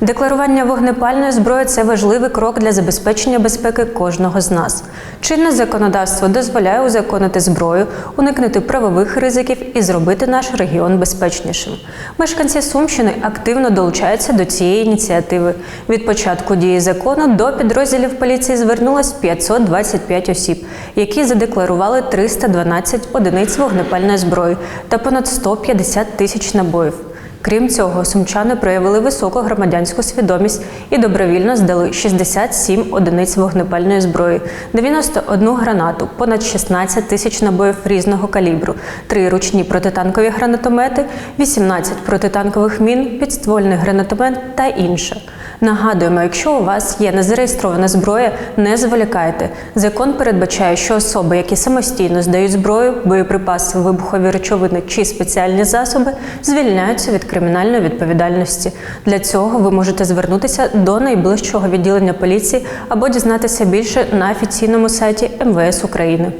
Декларування вогнепальної зброї це важливий крок для забезпечення безпеки кожного з нас. Чинне законодавство дозволяє узаконити зброю, уникнути правових ризиків і зробити наш регіон безпечнішим. Мешканці Сумщини активно долучаються до цієї ініціативи. Від початку дії закону до підрозділів поліції звернулось 525 осіб, які задекларували 312 одиниць вогнепальної зброї та понад 150 тисяч набоїв. Крім цього, сумчани проявили високу громадянську свідомість і добровільно здали 67 одиниць вогнепальної зброї, 91 гранату, понад 16 тисяч набоїв різного калібру, 3 ручні протитанкові гранатомети, 18 протитанкових мін, підствольний гранатомет та інше. Нагадуємо, якщо у вас є незареєстрована зброя, не зволікайте. Закон передбачає, що особи, які самостійно здають зброю, боєприпаси, вибухові речовини чи спеціальні засоби, звільняються від кримінальної відповідальності. Для цього ви можете звернутися до найближчого відділення поліції або дізнатися більше на офіційному сайті МВС України.